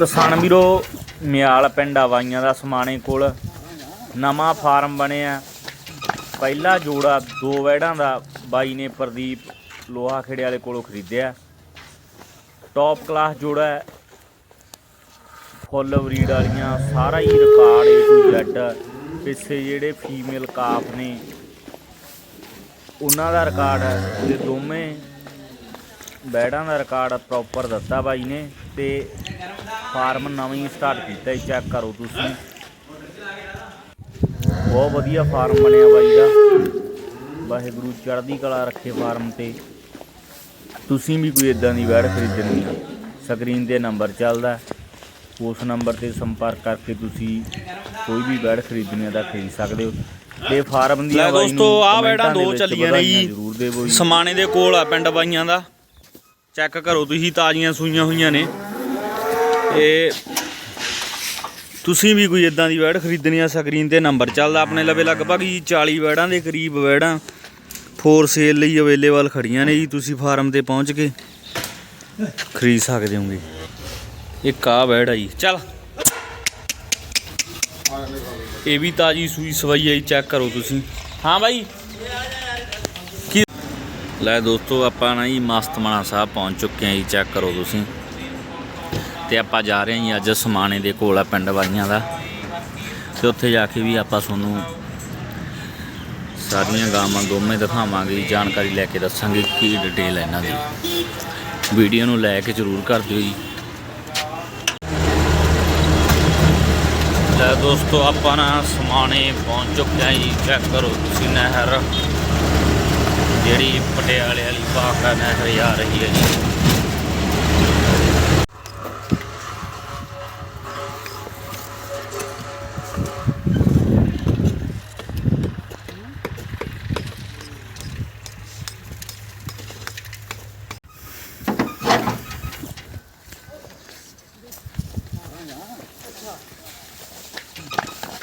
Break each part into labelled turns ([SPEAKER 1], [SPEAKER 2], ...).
[SPEAKER 1] ਕਿਸਾਨ ਵੀਰੋ ਮਿਆਲ ਪਿੰਡ ਆਵਾਈਆਂ ਦਾ ਸਮਾਣੇ ਕੋਲ। ਨਵਾਂ ਫਾਰਮ ਬਣਿਆ। ਪਹਿਲਾ ਜੋੜਾ ਦੋ ਵੈੜਾਂ ਦਾ ਬਾਈ ਨੇ ਪ੍ਰਦੀਪ ਲੋਹਾ ਖੇੜੇ ਵਾਲੇ ਕੋਲੋਂ ਖਰੀਦਿਆ। ਟੌਪ ਕਲਾਸ ਜੋੜਾ ਹੈ। ਫੁੱਲ ਬਰੀਡ ਵਾਲੀਆਂ, ਸਾਰਾ ਹੀ ਰਿਕਾਰਡ ਏ ਟੂ ਜ਼ੈਡ ਪਿੱਛੇ ਜਿਹੜੇ ਫੀਮੇਲ ਕਾਫ ਨੇ, ਉਹਨਾਂ ਦਾ ਰਿਕਾਰਡ ਹੈ। ਤੇ ਦੋਵੇਂ ਬੈੜਾਂ ਦਾ ਰਿਕਾਰਡ ਪ੍ਰੋਪਰ ਦਿੱਤਾ ਬਾਈ ਨੇ। ਤੇ ਫਾਰਮ ਨਵਾਂ ਹੀ ਸਟਾਰਟ ਕੀਤਾ ਜੀ ਚੈੱਕ ਕਰੋ ਤੁਸੀਂ। ਬਹੁਤ ਵਧੀਆ ਫਾਰਮ ਬਣਿਆ ਬਾਈ ਦਾ। ਵਾਹਿਗੁਰੂ ਚੜ੍ਹਦੀ ਕਲਾ ਰੱਖੇ ਫਾਰਮ ਤੇ। ਤੁਸੀਂ ਵੀ ਕੋਈ ਇਦਾਂ ਦੀ ਵੈੜ ਖਰੀਦਣੀ ਆ। ਸਕਰੀਨ ਤੇ ਨੰਬਰ ਚੱਲਦਾ। ਹੈ। ਉਸ ਨੰਬਰ ਤੇ ਸੰਪਰਕ ਕਰਕੇ ਤੁਸੀਂ ਕੋਈ ਵੀ ਵੈੜ ਖਰੀਦਣੀ ਤਾਂ ਖਰੀਦ ਸਕਦੇ ਹੋ। ਤੇ ਫਾਰਮ ਦੀਆਂ
[SPEAKER 2] ਲੈ ਦੋਸਤੋ ਆ ਵੈੜਾਂ
[SPEAKER 1] ਦੇ
[SPEAKER 2] ਦੋ ਚੱਲੀਆਂ ਨੇ ਜੀ। ਸਮਾਣੇ ਦੇ ਕੋਲ ਆ ਪਿੰਡ ਬਾਈਆਂ ਦਾ। ਚੈੱਕ ਕਰੋ ਤੁਸੀਂ ਤਾਜ਼ੀਆਂ ਸੂਈਆਂ ਹੋਈਆਂ ਨੇ। ਤੇ ਤੁਸੀਂ ਵੀ ਕੋਈ ਇਦਾਂ ਦੀ ਵੈੜ ਖਰੀਦਣੀ ਆ? ਸਕਰੀਨ ਤੇ ਨੰਬਰ ਚੱਲਦਾ ਆਪਣੇ ਲਵੇ ਲਗਭਗ ਜੀ 40 ਵੈੜਾਂ ਦੇ ਕਰੀਬ ਵੈੜਾਂ। ਫੋਰ ਸੇਲ ਲਈ ਅਵੇਲੇਬਲ ਖੜੀਆਂ ਨੇ ਜੀ, ਤੁਸੀਂ ਫਾਰਮ ਤੇ ਪਹੁੰਚ ਕੇ ਖਰੀਦ ਸਕਦੇ ਹੋਗੇ। ਇੱਕ ਆ ਵੈੜ ਆ ਜੀ, ਚੱਲ। ਇਹ ਵੀ ਤਾਜੀ ਸੂਈ ਸਵਾਈ ਹੈ ਜੀ ਚੈੱਕ ਕਰੋ ਤੁਸੀਂ। ਹਾਂ ਬਾਈ। ਕੀ ਲੈ ਦੋਸਤੋ, ਆਪਾਂ ਨਾ ਜੀ ਮਸਤਮਾਨਾ ਸਾਹਿਬ ਪਹੁੰਚ ਚੁੱਕੇ ਹਾਂ ਜੀ ਚੈੱਕ ਕਰੋ ਤੁਸੀਂ। ਤੇ ਆਪਾਂ ਜਾ ਰਹੇ ਹਾਂ ਜੀ ਅੱਜ ਸਮਾਣੇ ਦੇ ਕੋਲ ਆ ਪਿੰਡ ਵਾਲੀਆਂ ਦਾ। ਤੇ ਉੱਥੇ ਜਾ ਕੇ ਵੀ ਆਪਾਂ ਤੁਹਾਨੂੰ ਸਾਰੀਆਂ ਗਾਵਾਂ ਦੋਵੇਂ ਦਿਖਾਵਾਂਗੇ, ਜਾਣਕਾਰੀ ਲੈ ਕੇ ਦੱਸਾਂਗੇ ਕੀ ਡਿਟੇਲ ਹੈ ਇਹਨਾਂ ਦੀ। ਵੀਡੀਓ ਨੂੰ ਲੈ ਕੇ ਜ਼ਰੂਰ ਕਰ ਦਿਓ ਜੀ। ਲੈ ਦੋਸਤੋ, ਆਪਾਂ ਨਾ ਸਮਾਣੇ ਪਹੁੰਚ ਚੁੱਕੇ ਹਾਂ ਜੀ ਚੈੱਕ ਕਰੋ ਤੁਸੀਂ ਨਹਿਰ। ਜਿਹੜੀ ਪਟਿਆਲੇ ਵਾਲੀ ਬਾਖੜਾ ਨਹਿਰ ਆ ਰਹੀ ਹੈ ਜੀ।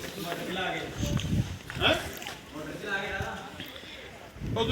[SPEAKER 2] ਮੋਟਰ ਚਲਾ ਕੇ। ਹਾਂ? ਮੋਟਰ ਚਲਾ ਕੇ ਦਾਦਾ ਉਹ